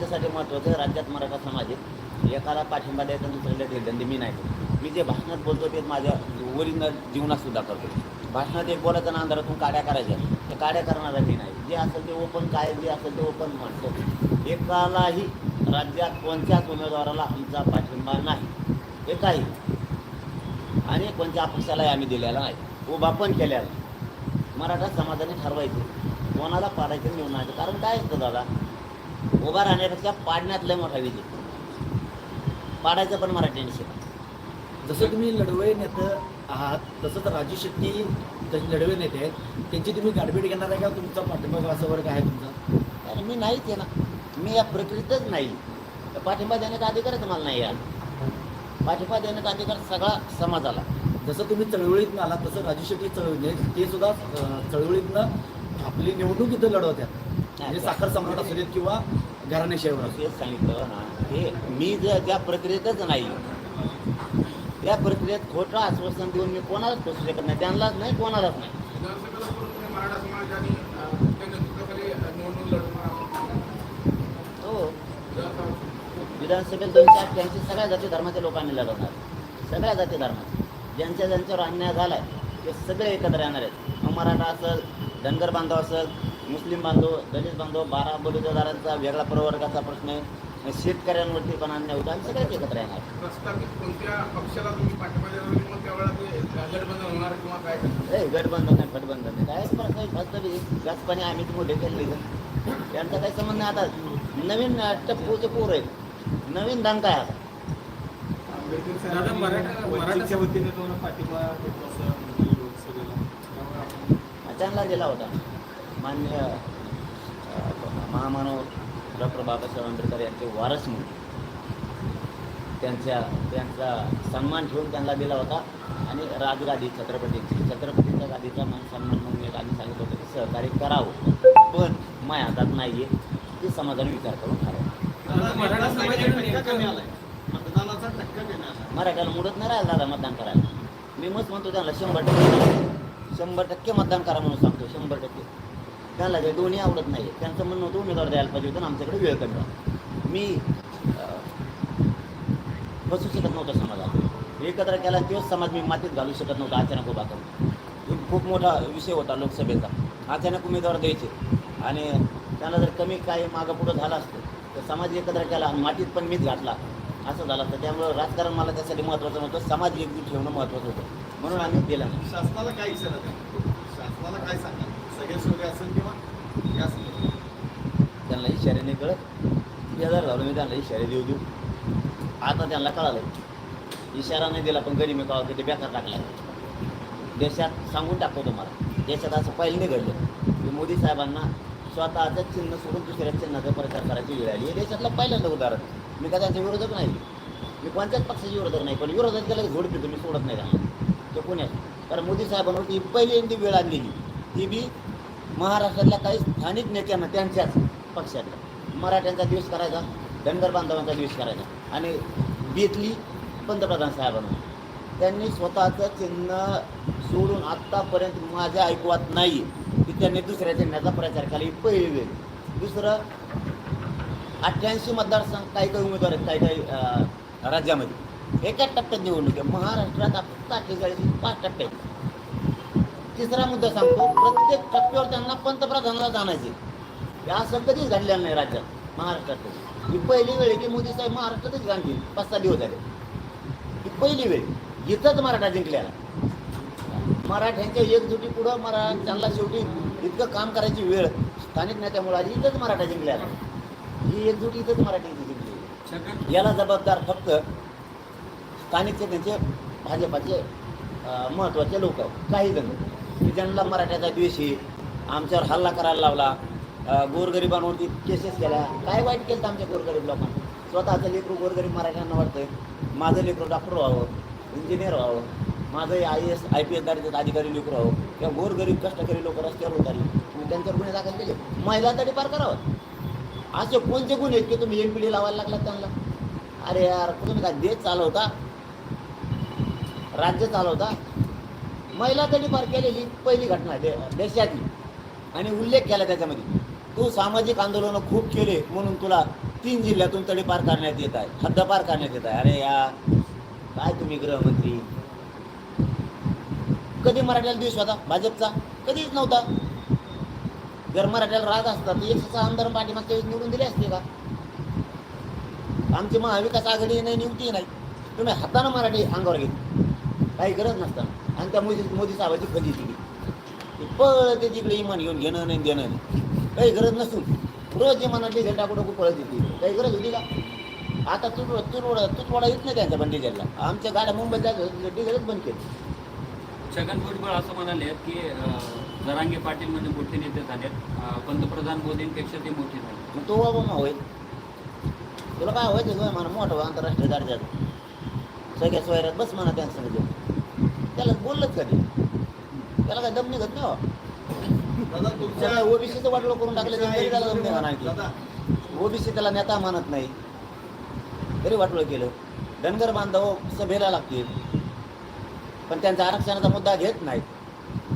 त्यासाठी महत्त्वाचं राज्यात मराठा समाज आहे. एकाला पाठिंबा द्यायचा दुसऱ्याला दिलदंडी मी नाही मी जे भाषणात बोलतो ते माझ्या ओरिजिनल जीवनात सुद्धा करतो. भाषणात एक बोलायचं ना अंधारातून काड्या करायच्या. त्या काड्या करणारा मी नाही. जे असेल ते ओपन काय जे असेल ते ओपन म्हणतो. एकालाही राज्यात कोणत्याच उमेदवाराला आमचा पाठिंबा नाही. एकाही. आणि कोणत्या अपक्षालाही आम्ही दिलेला नाही. उभा पण केलेला मराठा समाजाने ठरवायचे. कोणाला पाडायचं निवडणार कारण काय असतं दादा? उभा राहण्यापेक्षा पाडण्यात लय मोठा विजय पाडायचं पण मराठ्यांनी शिका जसं तुम्ही लढवय नेते आहात तसंच राजू शेट्टी तसे लढवय नेते आहेत त्यांची तुम्ही गाठभेट घेणार आहे का? तुमचा पाठिंबा असं वर्ग आहे तुमचा? अरे मी नाहीच आहे ना. मी या प्रक्रियेतच नाही. पाठिंबा देण्याचा अधिकारच मला नाही यार. पाठिंबा देण्याचा अधिकार सगळा समाजाला. जसं तुम्ही चळवळीतनं आलात तसं राजू शेट्टी चळवळी ते सुद्धा चळवळीतनं आपली निवडणूक इथं लढवतात. म्हणजे साखर सम्राट असू देत किंवा घराणेशाहीवर असू तेच सांगितलं ना हे मी ज्या ज्या प्रक्रियेतच नाही. त्या प्रक्रियेत खोटं आश्वासन देऊन मी कोणालाच पोचू शकत नाही. त्यांनाच नाही कोणालाच नाही. त्या. हो. विधानसभा- विधानसभेत दोनशे अठ्ठ्याऐंशी सगळ्या जाती धर्माच्या लोकांनी लढवणार. सगळ्या जाती धर्माचे ज्यांच्या ज्यांच्यावर अन्याय झाला आहे ते सगळे एकत्र येणार आहेत. मग मराठा असेल धनगर बांधव असेल मुस्लिम बांधव दलित बांधव बारा बलुतेदारांचा वेगळा प्रवर्गाचा प्रश्न आहे. शेतकऱ्यांवरती पण अन्याय होता. आम्ही सगळेच एकत्र येणार आणि गठबंधन काय? ए गठबंधन नाही फटबंधन नाही काय प्रश्न फक्त बी जास्तपणे आम्ही मोठे केले त्यांचा काही संबंध नाही आता. नवीन टप्पूचे पोर आहेत. नवीन दांका आहे आता? त्यांना दिला होता. मान्य महामानव डॉक्टर बाबासाहेब आंबेडकर यांचे वारस म्हणून त्यांच्या त्यांचा सन्मान ठेवून त्यांना दिला होता. आणि राजगादी छत्रपतींची छत्रपतींच्या गादीचा मान सन्मान म्हणून एक आम्ही सांगितलं होतं की सहकार्य करावं. पण माझ्या हातात नाही आहे ते समाजाने विचार करून ठरवा दादा, मराठा समाजाने कमी आलाय मतदानाचा टक्का कमी आला. मराठ्याला मुडत नाही राहिला दादा मतदान करायला. मी मस्त म्हणतो त्यांना शंभर टक्के शंभर टक्के मतदान करा म्हणून सांगतो शंभर टक्के. त्यांना ते दोन्ही आवडत नाही त्यांचं म्हणणं होतं उमेदवार द्यायला पाहिजे होतं आमच्याकडे वेळ कमी मी बसू शकत नव्हतं समाजात. एकत्र केला तोच समाज मी मातीत घालू शकत नव्हता अचानक उभा करून. खूप मोठा विषय होता लोकसभेचा. अचानक उमेदवार द्यायचे. आणि त्यांना जर कमी काही मागं पुढं झालं असतं तर समाज एकत्र केला आणि मातीत पण मीच घातला. असं झालं असतं. त्यामुळं राजकारण मला त्यासाठी महत्त्वाचं नव्हतं. समाज एकजूट ठेवणं महत्त्वाचं होतं. म्हणून आम्ही दिलं शासनाला काय शासनाला काय सांगा सगळे सोडे असेल त्यांना इशारे नाही कळत. बेजार झालो मी त्यांना इशारे देऊ देऊ. आता त्यांना कळालं इशारा नाही दिला पण गरीब मी की ते बेकार टाकला देशात सांगून टाकतो तुम्हाला. देशात असं पहिलं नाही घडलं की मोदी साहेबांना स्वतःचं चिन्ह सोडून दुसऱ्या चिन्हाचा प्रचार करायची वेळ आली. हे देशातलं पहिल्यांदा उदाहरण. मी का त्यांच्या विरोधक नाही? मी कोणत्याच पक्षाचे विरोधक नाही पण विरोधक त्याला की झोड पितो मी सोडत नाही त्यांना. ते पुण्यात कारण मोदी साहेबांवरती पहिल्यांदी वेळ आणलेली. ती बी महाराष्ट्रातल्या काही स्थानिक नेत्यांना त्यांच्याच पक्षातल्या. मराठ्यांचा दिवस करायचा धनगर बांधवांचा दिवस करायचा आणि बेतली पंतप्रधान साहेबांना त्यांनी स्वतःचं चिन्ह सोडून आत्तापर्यंत माझ्या ऐकवात नाही. की त्यांनी दुसऱ्या चिन्हाचा प्रचार केला. ही पहिली वेळ. दुसरं अठ्ठ्याऐंशी मतदारसंघ काही काही उमेदवार आहेत काही काही राज्यामध्ये. एकाच टप्प्यात निवडणूक. आहे महाराष्ट्रात फक्त अठ्ठेचाळीस पाच टप्पे आहेत. तिसरा मुद्दा सांगतो प्रत्येक टप्प्यावर त्यांना पंतप्रधानाला जाणायचे. हे असं कधीच घडलेलं नाही राज्यात महाराष्ट्रात. ही पहिली वेळ आहे की मोदी साहेब महाराष्ट्रातच गांधी पाच सहा दिवस झाले. ही पहिली वेळ इथंच मराठा जिंकलेला. मराठ्यांच्या एकजुटी पुढं मरा त्यांना शेवटी इतकं काम करायची वेळ स्थानिक नेत्यामुळे आली इथंच मराठा जिंकलेला. ही एकजुटी इथंच मराठ्यांची जिंकली. याला जबाबदार फक्त स्थानिकचे त्यांचे भाजपाचे महत्त्वाचे लोक काही जण. ज्यांना मराठ्याचा द्वेष आहे. आमच्यावर हल्ला करायला लावला. गोरगरिबांवरती केसेस केल्या. काय वाईट केलं आमच्या गोरगरीब लोकांना? स्वतःचं लेकरू गोरगरीब मराठ्यांना वाटतंय. माझं लेकरू डॉक्टर व्हावं इंजिनियर व्हावं. माझं I S I P S अधिकारी लेकरू व्हावं. किंवा गोरगरीब कष्टकरी लोक रस्त्यावर उतारली. तुम्ही त्यांच्यावर गुन्हे दाखल केले. महिला तरी पार करावं. असे कोणते गुन्हे आहेत की तुम्ही एम पी डी लावायला लागलात त्यांना? अरे यार तुम्ही काय देश चालवता? राज्य चालवता? महिला तरी पार केलेली पहिली घटना आहे दे- देशातली. आणि उल्लेख केला त्याच्यामध्ये. तू सामाजिक आंदोलनं खूप केले म्हणून तुला तीन जिल्ह्यातून तडीपार करण्यात येत आहे हद्दपार करण्यात येत आहे. अरे या काय तुम्ही गृहमंत्री? कधी मराठ्याला दिवस होता? भाजपचा? कधीच नव्हता. जर मराठ्याला राग असता तर एकशे सहा आमदार पाठीमागच्या वेळेस निवडून दिले असते का? आमची महाविकास आघाडी नाही नियुक्ती नाही. तुम्ही हातानं मराठी अंगावर घेतली. काही गरज नसताना. आणि त्या मोदी मोदी साहेबाची फजी दिली. ते पळते तिकडे इमान घेऊन घेणं नाही देणं नाही. काही गरज नसून रोज इमानात डिझेल टाकू टाकू पळत येते. काही गरज होती का? आता तू तुरवडा तुटवडा येत नाही त्यांच्या पण डिझेलला आमच्या गाड्या मुंबईत जायचं डिझेलच बंद केली. छगन भुजबळ असं म्हणाले की जरांगे पाटील म्हणजे मोठे नेते झालेत. अं, पंतप्रधान मोदींपेक्षा ते मोठे झाले. तो बाबा मग होय तुला काय व्हायचं? होय म्हणा मोठं आंतरराष्ट्रीय दर्जाचं. सगळ्या सोयऱ्यात बस म्हणा त्यांचं त्याला बोललंच कधी त्याला काय दम निघत नाही हो. दादा ओबीसीचं वाटलं करून टाकलं तरी त्याला दम नाही ओबीसी त्याला नेता मानत नाही. तरी वाटलं केलं. धनगर बांधव सभेला लागतील. पण त्यांचा आरक्षणाचा मुद्दा घेत नाहीत.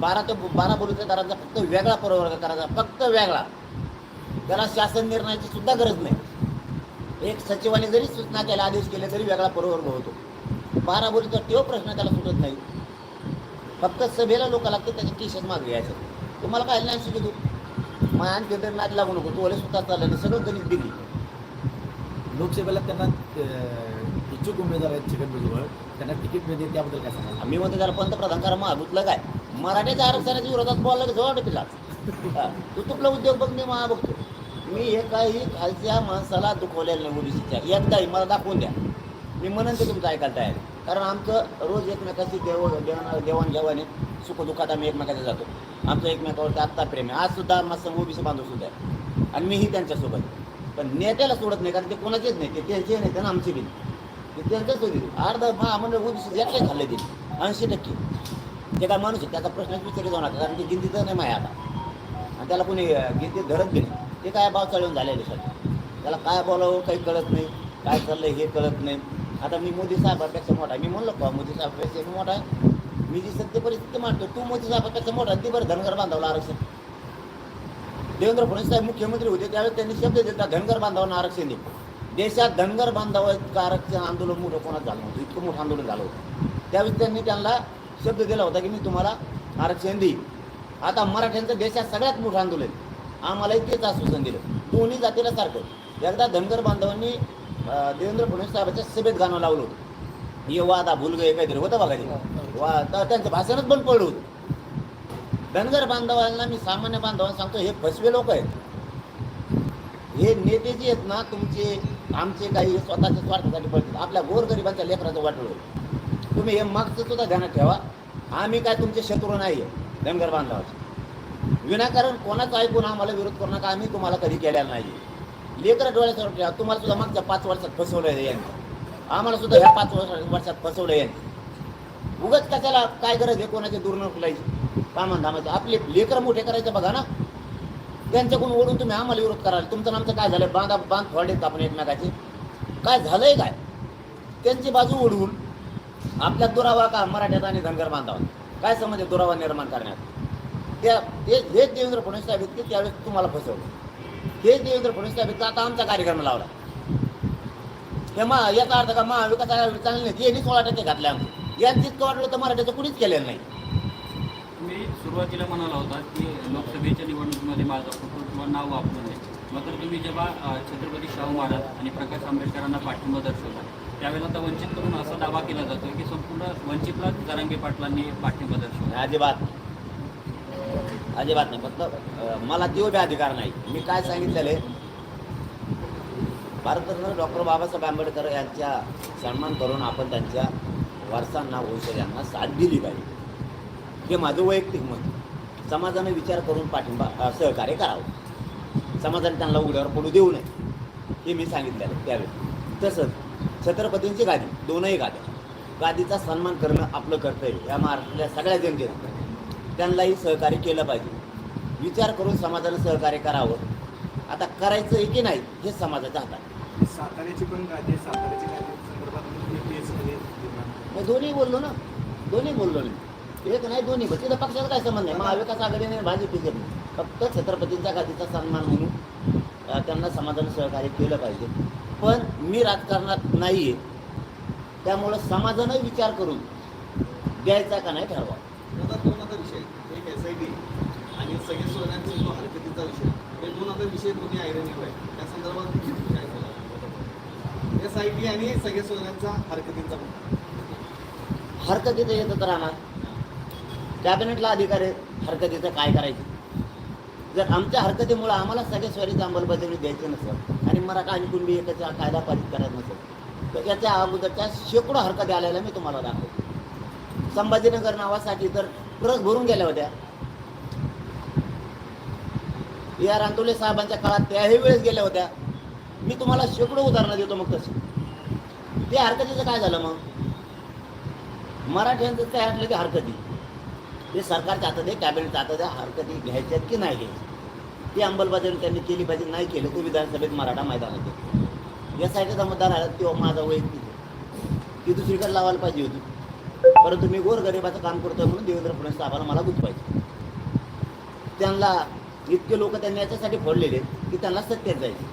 बारा ते बारा दराचा फक्त वेगळा प्रवर्ग करायचा फक्त वेगळा. त्याला शासन निर्णयाची सुद्धा गरज नाही. एक सचिवाने जरी सूचना केल्या आदेश केले तरी वेगळा प्रवर्ग होतो. बारा बोलीचा तो प्रश्न त्याला सुटत नाही. फक्त सभेला लोक लागते त्याचे केसेस मागे घ्यायचं. तुम्हाला काय नाही शिकतो मग आणखी तरी नाद लागू नको तू सुद्धा चाललं नाही सगळं गणित बिघली लोकसभेला त्यांना इच्छुक उमेदवार आहेत छगन भुजबळ त्यांना तिकीट मिळते त्याबद्दल काय सांगाल? आम्ही म्हणतो त्याला पंतप्रधान करा महाभूतलं काय? मराठ्याच्या आरक्षणाच्या विरोधात बोलला की जवळ पिला तू तुपला उद्योग बघ मी महा बघतो. मी हे काही खालच्या माणसाला दुखवलेलं नाही ओबीसीच्या एकदाही मला दाखवून द्या. मी म्हणून ते तुमचं ऐकायला तयार आहे. कारण आमचं रोज एकमेकाशी देव देवाण देवाणघेवाण आहे. सुखदुःखात आम्ही एकमेकाच्या जातो. आमचं एकमेकावरती आत्ता प्रेम आहे. आज सुद्धा माझं ओबीसी बांधव सुद्धा आहे. आणि मीही त्यांच्यासोबत पण नेत्याला सोडत नाही कारण ते कोणाचेच नाही. ते त्यांचे नाही त्यांना आमचे बी ते त्यांच्याच होती अर्ध म्हणजे ओबीसी एकटे खाल्ले ते. ऐंशी टक्के. ते काय माणूस आहे. त्याचा प्रश्नच विचारला जाऊ नका. कारण ते गिंतीचं नाही माया आता. आणि त्याला कोणी अं, गिंतीत धरत बी नाही. ते काय भाव चढवून झालेले सध्या त्याला काय बोलावं काही कळत नाही. काय चाललं हे कळत नाही. आता मी मोदी साहेबापेक्षा मोठा. आहे मी म्हणलो का मोदी साहेबापेक्षा मी मोठा. आहे मी जी सत्य परिस्थिती मांडतो तू मोदी साहेबापेक्षा मोठा आहे, ती बरं धनगर बांधवला आरक्षण. देवेंद्र फडणवीस साहेब मुख्यमंत्री होते त्यावेळेस त्यांनी शब्द दिला धनगर बांधवांना आरक्षण दे. देशात धनगर बांधव इतकं आरक्षण आंदोलन मोठं कोणाचं झालं नव्हतं इतकं मोठं आंदोलन झालं होतं. त्यावेळेस त्यांनी त्यांना शब्द दिला होता की मी तुम्हाला आरक्षण देईन. आता मराठ्यांचं देशात सगळ्यात मोठं आंदोलन आम्हालाही तेच आश्वासन दिलं. दोन्ही जातीला सारखं. एकदा धनगर बांधवांनी देवेंद्र फडणवीस साहेबांच्या सभेत गाणं लावलं होतं. ये वादा भूल गए काहीतरी होतं बघा ते वा तर त्यांचं भाषणच बंद पडलं होतं. धनगर बांधवांना मी सामान्य बांधवांना सांगतो हे फसवे लोक आहेत. हे नेते जे आहेत ना तुमचे आमचे काही स्वतःच्या स्वार्थासाठी पडतात. आपल्या गोरगरिबांच्या लेकराचं वाटलं तुम्ही हे मागचं सुद्धा ध्यानात ठेवा. आम्ही काय तुमचे शत्रू नाही आहे धनगर बांधवाचे. विनाकारण कोणाचं ऐकून आम्हाला विरोध करू नका आम्ही तुम्हाला कधी केलेला नाही लेकरं डोळ्यासमोर ठेवा. तुम्हाला सुद्धा मागच्या पाच वर्षात फसवलं आहे यांनी. आम्हाला सुद्धा ह्या पाच वर्ष वर्षात फसवलं आहे यांनी. उगाच कशाला काय गरज आहे कोणाची दूर नकलायची कामान धामाचे? आपले लेकरं मोठे करायचे बघा ना. त्यांच्याकडून ओढून तुम्ही आम्हाला विरोध कराल. तुमचं आमचं काय झालं? बांधा बांध फोडेत आपण एकमेकाचे. काय झालंय काय? त्यांची बाजू ओढवून आपल्या दुरावा का मराठ्यात आणि धनगर बांधावा? काय समज दुरावा निर्माण करण्यात? त्या ते हेच देवेंद्र फडणवीस साहेब इतके त्यावेळेस तुम्हाला फसवलं. हेच देवेंद्र फडणवीस साहेब इतकं आता आमचा कार्यक्रम लावला. हे मा याचा अर्थ का महाविकास आघाडी चांगली नाही यांनी सोळा टक्के घातले आमचे. यांची इतकं वाटलं तर मराठ्याचं कुणीच केलेलं नाही. तुम्ही सुरुवातीला म्हणाला होता की लोकसभेच्या निवडणुकीमध्ये माझा फोटो किंवा नाव वापरू नये. मात्र तुम्ही जेव्हा छत्रपती शाहू महाराज आणि प्रकाश आंबेडकरांना पाठिंबा दर्शवला त्यावेळेला आता वंचित करून असा दावा केला जातो की संपूर्ण वंचितलाच जरांगे पाटलांनी पाठिंबा दर्शवला. अजिबात. अजिबात नाही. फक्त मला तो बी अधिकार नाही. मी काय सांगितलेलं? आहे भारतरत्न डॉक्टर बाबासाहेब आंबेडकर यांच्या सन्मान करून आपण त्यांच्या वारसांना वंशजांना साथ दिली पाहिजे. हे माझं वैयक्तिक मत. समाजाने विचार करून पाठिंबा सहकार्य करावं. समाजाने त्यांना उघड्यावर पडू देऊ नये. हे मी सांगितलेलं आहे त्यावेळी. तसंच छत्रपतींची गादी दोनही गाद्या. गादीचा सन्मान करणं आपलं कर्तव्य या महाराष्ट्रातल्या सगळ्या जनतेनं त्यांनाही सहकार्य केलं पाहिजे. विचार करून समाजानं सहकार्य करावं. आता करायचं आहे की नाही हे समाजाच्या हातात. साताऱ्याची पण गादी आहे. साताऱ्याच्या गादी संदर्भात तुम्ही तेच म्हणजे निर्माण मी दोन्ही बोललो ना. दोन्ही बोललो नाही एक नाही दोन्ही पण. तिथं पक्षाचा काय संबंध नाही महाविकास आघाडीने भाजप नाही. फक्त छत्रपतींच्या गादीचा सन्मान म्हणून त्यांना समाजाने सहकार्य केलं पाहिजे. पण मी राजकारणात नाही आहे त्यामुळं समाजानं विचार करून द्यायचा का नाही ठरवा. सोन्याचा विषय एक एस आय टी आणि सगळे सोन्यांचा जो हरकतीचा विषय हे दोन आता विषय दोन्ही आयरनिव आहे त्या संदर्भात तुम्ही विचार सांगाल एस आय टी आणि सगळे सोन्यांचा हरकतीचा मुद्दा. हरकतीचं येतं तर राहणार. कॅबिनेटला अधिकार आहे हरकतीचं काय करायचं? जर आमच्या हरकतीमुळं आम्हाला सगळ्या स्वारीची अंमलबजावणी द्यायची नसेल आणि मराठा आणि कुणबी एकाचा कायदा पारित करायचा नसेल तर याच्या अगोदरच्या शेकडो हरकती आलेल्या मी तुम्हाला दाखवतो. संभाजीनगर नावासाठी तर परत भरून गेल्या होत्या. या रांतोले साहेबांच्या काळात त्याही वेळेस गेल्या होत्या. मी तुम्हाला शेकडो उदाहरणं देतो मग तसं. ते हरकतीचं काय झालं मग? मराठ्यांचं काय हटलं की हरकती. ते सरकारच्या हातात आहे कॅबिनेटच्या हातात आहे हरकती घ्यायच्यात की नाही घ्यायची? ती अंमलबजावणी त्यांनी केली पाहिजे नाही केलं ते विधानसभेत मराठा मैदानात आहे. या साईडचा मतदार आला तेव्हा माझा वैयक्तिक आहे. ती दुसरीकडे लावायला पाहिजे होती. परंतु मी गोरगरिबाचं काम करतोय म्हणून देवेंद्र फडणवीस साहेबाला मला गुंतवायचे. त्यांना इतके लोक त्यांनी याच्यासाठी फोडलेले की त्यांना सत्तेत जायचे.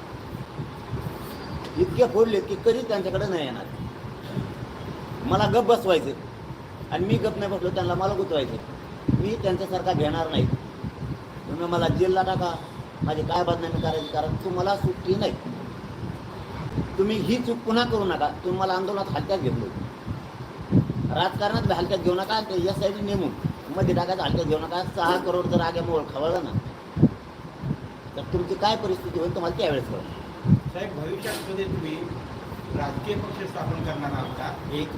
इतके फोडले की कधीच त्यांच्याकडे नाही येणार. मला गप बसवायचं. आणि मी गप नाही बसलो त्यांना मला गुंतवायचं. मी त्यांच्यासारखा घेणार नाही. तुम्ही मला जेलला टाका. माझी काय बदनामी करायची? कारण तुम्हाला सुट्टी नाही. तुम्ही ही चूक पुन्हा करू नका. तुम्ही मला आंदोलनात हलक्यात घेतलो. राजकारणात बी हलक्यात घेऊ नका ते या साईड नेमून मध्ये टाकायचं हलक्यात घेऊ नका सहा करोड जर आगे मोळ खवळलं ना तर तुमची काय परिस्थिती होईल तुम्हाला त्यावेळेस कळलं. साहेब भविष्यात कधी तुम्ही राजकीय पक्ष स्थापन करणार आहात का? एक.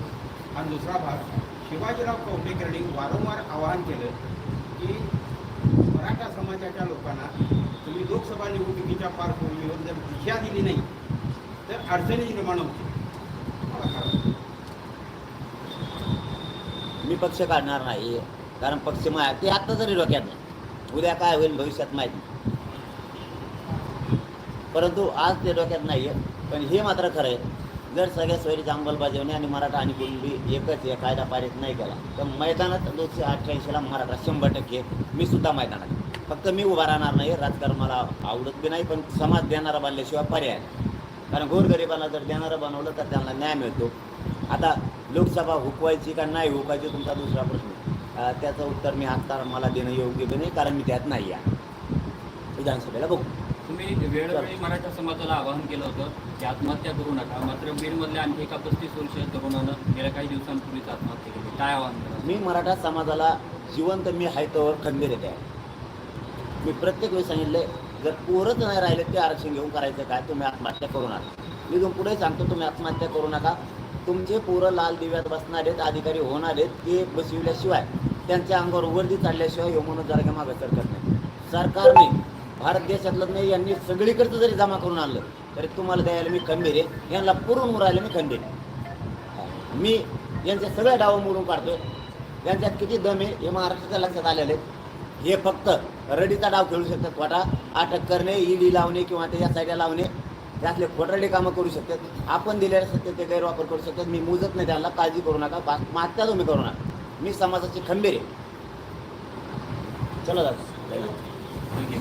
आणि दुसरा भाग शिवाजीराव कवटेकरांनी वारंवार आवाहन केलं की मराठा समाजाच्या लोकांना तुम्ही लोकसभा निवडणुकीच्या पार्श्वभूमीवर जर दिशा दिली नाही तर अडचणी निर्माण होतील मला काय वाटतं? मी पक्ष काढणार नाही. कारण पक्ष मा ते आत्ता जरी डोक्यात नाही उद्या काय होईल भविष्यात माहीत नाही. परंतु आज ते डोक्यात नाही आहे पण हे मात्र खरं आहे. जर सगळ्या सोयरीची अंमलबजावणी आणि मराठा आणि कुणबी एकच या कायदा पारित नाही केला तर मैदानात दोनशे अठ्ठ्याऐंशीला मराठा शंभर टक्के मी सुद्धा मैदानात फक्त मी उभा राहणार नाही राजकारण मला आवडत बी नाही पण समाज देणारा बांधल्याशिवाय पर्याय नाही. कारण गोरगरिबांना जर देणारं बनवलं तर त्यांना न्याय मिळतो. आता लोकसभा हुकवायची का नाही हुकवायची तुमचा दुसरा प्रश्न. त्याचं उत्तर मी आत्ता मला देणं योग्य नाही कारण मी त्यात नाही आहे. विधानसभेला बघू. तुम्ही वेळोवेळी मराठा समाजाला आवाहन केलं होतं की आत्महत्या करू नका. मात्र बीडमधल्या आणखी एका पस्तीस वर्षीय तरुणानं गेल्या काही दिवसांपूर्वीच आत्महत्या केली. काय आवाहन करा मी मराठा समाजाला जिवंत मी आहे तोवर खंबीर येते आहे मी प्रत्येक वेळी सांगितले जर पोरच नाही राहिले ते आरक्षण घेऊन करायचं काय तुम्ही आत्महत्या करू नका. मी तुम्ही पुढे सांगतो तुम्ही आत्महत्या करू नका. तुमचे पोरं लाल दिव्यात बसणार आहेत अधिकारी होणार आहेत ते बसविल्याशिवाय त्यांच्या अंगावर वर्दी चालल्याशिवाय हे म्हणून जरा मागं सरकत नाही. सरकारने भारत देशातलं नाही यांनी सगळीकडचं जरी जमा करून आणलं तरी तुम्हाला द्यायला मी खंबीर आहे. यांना पुरून मुरायला मी खंबीर आहे. मी यांच्या सगळ्या डाव मोडून काढतोय. यांच्यात किती दम आहे हे महाराष्ट्राच्या लक्षात आलेले आहेत हे फक्त रडीचा डाव खेळू शकतात खोटा अटक करणे ईडी लावणे किंवा त्याच्या या साईडला लावणे. त्यातले खोटारडे कामं करू शकतात. आपण दिलेल्या सत्तेचे गैरवापर करू शकतात. मी मुजत नाही त्यांना काळजी करू नका. बा मागत्या तुम्ही करू नका. मी समाजाची खंबीर आहे. चला दादा. थँक्यू